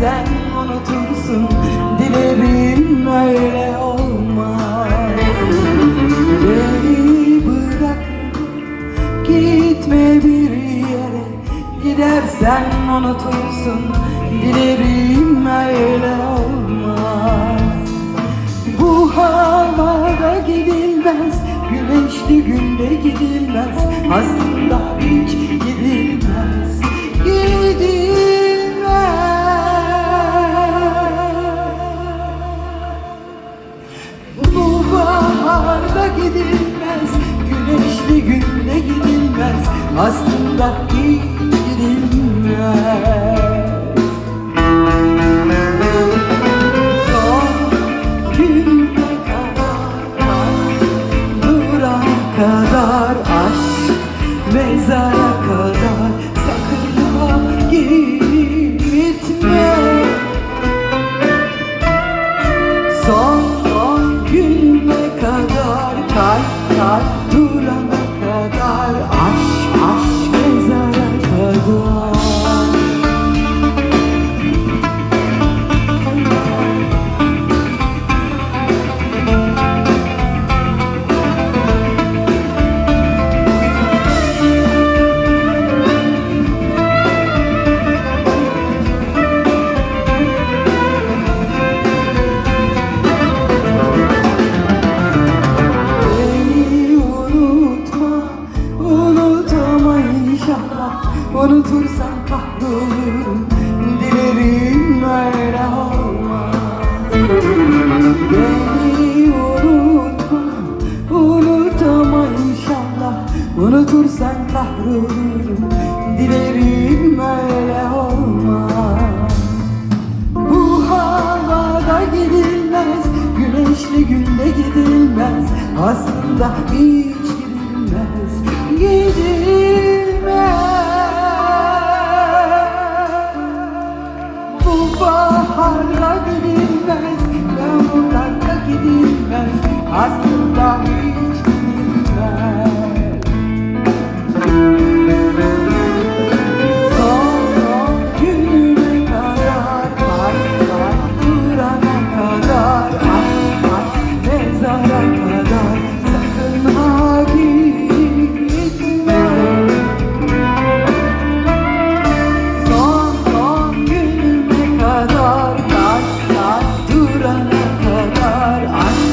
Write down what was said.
sen unutursun. Dilerim öyle olmaz. Beni bırak gitme bir yere. Gidersen unutursun. Dilerim öyle olmaz. Bu havada gidilmez. Güneşli günde gidilmez. Aslında hiç Aslında hiç gidilmez dilerim öyle Beni unutma, unutma inşallah. Unutursan kahrolurum, dilerim öyle olmaz. Bu havada gidilmez Güneşli günde gidilmez. Aslında hiç baharla gidilmez, yağmurlarla gidilmez. Aslında God.